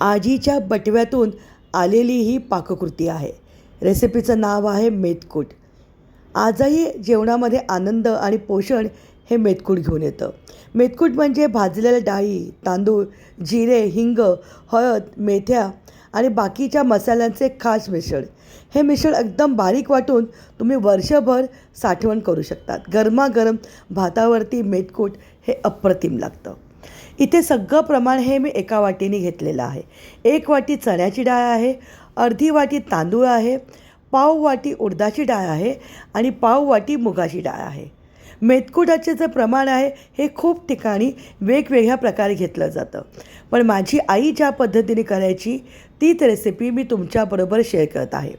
आजीच्या बटव्यातून आलेली ही पाककृती आहे. रेसिपीचं नाव आहे मेतकूट. आजही जेवणामध्ये आनंद आणि पोषण हे मेथकूट घेऊन येतं. मेथकूट म्हणजे भाजलेल्या डाळी तांदूळ जिरे हिंग हळद मेथ्या आणि बाकीच्या मसाल्यांचे खास मिश्रण. हे मिश्रण एकदम बारीक वाटून तुम्ही वर्षभर साठवण करू शकतात. गरमागरम भातावरती मेतकूट हे अप्रतिम लागतं. इथे सगळं प्रमाण हे मी एका वाटीने घेतलेलं आहे. एक वाटी चण्याची डाळ आहे अर्धी वाटी तांदूळ आहे पाव वाटी उडदाची डाळ आहे आणि पाव वाटी मुगाची डाळ आहे. मेतकुटाचे जे प्रमाण आहे हे खूप ठिकाणी वेगवेगळ्या प्रकारे घेतलं जातं. पण माझी आई ज्या पद्धतीने करायची तीच रेसिपी मी तुमच्याबरोबर शेअर करत आहे.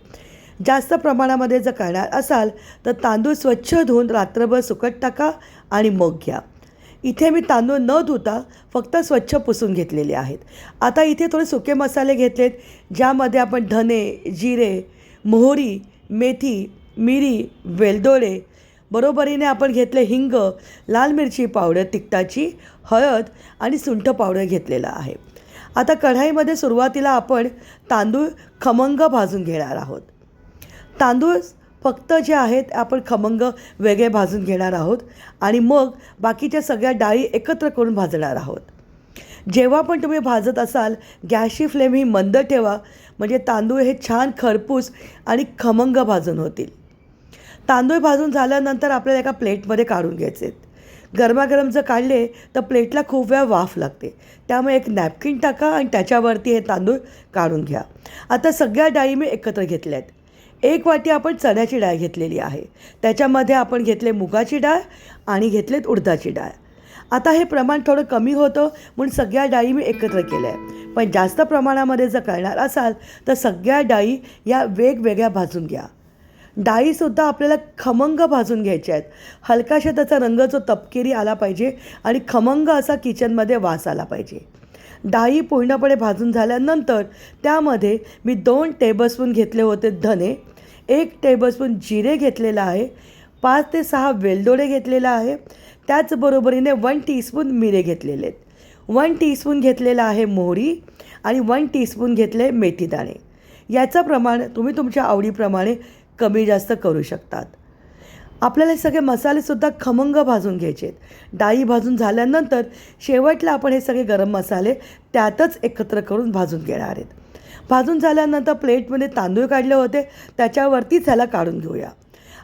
जास्त प्रमाणामध्ये जर करणार असाल तर तांदूळ स्वच्छ धुवून रात्रभर सुकट टाका आणि मग घ्या. इथे मी तांदूळ न धुता फक्त स्वच्छ पुसून घेतलेले आहेत. आता इथे थोडे सुके मसाले घेतलेत ज्यामध्ये आपण धने जिरे मोहरी मेथी मिरी वेलदोडे बरोबरीने आपण घेतले हिंग लाल मिरची पावडर तिखटाची हळद आणि सुंठ पावडर घेतलेलं आहे. आता कढाईमध्ये सुरुवातीला आपण तांदूळ खमंग भाजून घेणार आहोत. तांदूळ फक्त जे आहेत आपण खमंग वेगळे भाजून घेणार आहोत आणि मग बाकीच्या सगळ्या डाळी एकत्र करून भाजणार आहोत. जेव्हा पण तुम्ही भाजत असाल गॅसची फ्लेम ही मंद ठेवा म्हणजे तांदूळ हे छान खरपूस आणि खमंग भाजून होतील. तांदूळ भाजून झाल्यानंतर आपल्याला एका प्लेटमध्ये काढून घ्यायचे आहेत. गरमागरम जर काढले तर प्लेटला खूप वेळा वाफ लागते. त्यामुळे एक नॅपकिन टाका आणि त्याच्यावरती हे तांदूळ काढून घ्या. आता सगळ्या डाळी मी एकत्र घेतल्या आहेत. एक वाटी आपण चण्याची डाळ घेतलेली आहे. त्याच्यामध्ये आपण घेतले मुगाची डाळ आणि घेतलेत उडदाची डाळ. आता हे प्रमाण थोडं कमी होतं म्हणून सगळ्या डाळी मी एकत्र केल्या आहे पण जास्त प्रमाणामध्ये जर करणार असाल तर सगळ्या डाळी या वेगवेगळ्या भाजून घ्या. डाळीसुद्धा आपल्याला खमंग भाजून घ्यायच्या आहेत. हलकाशा त्याचा रंग जो तपकिरी आला पाहिजे आणि खमंग असा किचनमध्ये वास आला पाहिजे. डाळी पूर्णपणे भाजून झाल्यानंतर त्यामध्ये मी दोन टेबलस्पून घेतले होते धने एक टेबलस्पून जिरे घेतलेलं आहे पाच ते सहा वेलदोडे घेतलेला आहे त्याचबरोबरीने वन टीस्पून मिरे घेतलेले आहेत. वन टीस्पून घेतलेला आहे मोहरी आणि वन टीस्पून घेतले मेथीदाणे. याचं प्रमाण तुम्ही तुमच्या आवडीप्रमाणे कमी जास्त करू शकतात. आपल्याला हे सगळे मसालेसुद्धा खमंग भाजून घ्यायचे आहेत. डाळी भाजून झाल्यानंतर शेवटला आपण हे सगळे गरम मसाले त्यातच एकत्र करून भाजून घेणार आहेत. भाजून झाल्यानंतर प्लेटमध्ये तांदूळ काढले होते. त्याच्यावरतीच ह्याला काढून घेऊया.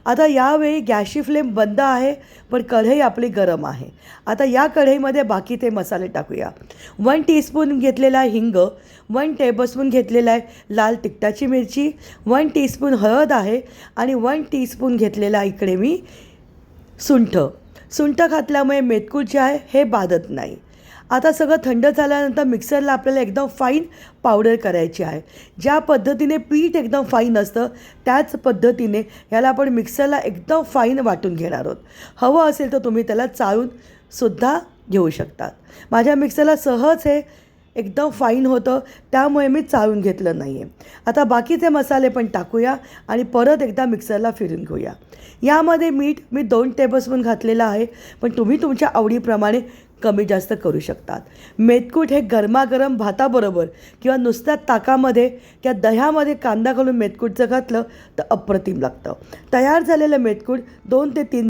आता यावेळी गॅसची फ्लेम बंद आहे पण कढई आपली गरम आहे. आता या कढईमध्ये बाकी ते मसाले टाकूया. वन टीस्पून घेतलेला आहे हिंग वन टेबलस्पून घेतलेला आहे लाल तिखटाची मिरची वन टीस्पून हळद आहे आणि वन टीस्पून घेतलेला इकडे मी सुंठ. सुंठ घातल्यामुळे मेतकूट जे आहे हे बाधत नाही. आता सगळं थंड झाल्यानंतर मिक्सरला आपल्याला एकदम फाईन पावडर करायची आहे. ज्या पद्धतीने पीठ एकदम फाईन असतं त्याच पद्धतीने ह्याला आपण मिक्सरला एकदम फाईन वाटून घेणार आहोत. हवं असेल तर तुम्ही त्याला चाळून सुद्धा घेऊ शकतात माझ्या मिक्सरला सहज हे एकदम फाईन होतं त्यामुळे मी चाळून घेतलं नाही आहे आता बाकीचे मसाले पण टाकूया आणि परत एकदा मिक्सरला फिरून घेऊया. यामध्ये मीठ मी दोन टेबलस्पून घातलेलं आहे पण तुम्ही तुमच्या आवडीप्रमाणे कमी जास्त करू शकतात. मेतकूट हे गरमागरम भाताबरोबर किंवा नुसत्या ताकामध्ये किंवा दह्यामध्ये कांदा घालून मेतकूटचं घातलं तर अप्रतिम लागतं. तयार झालेलं मेतकूट दोन ते तीन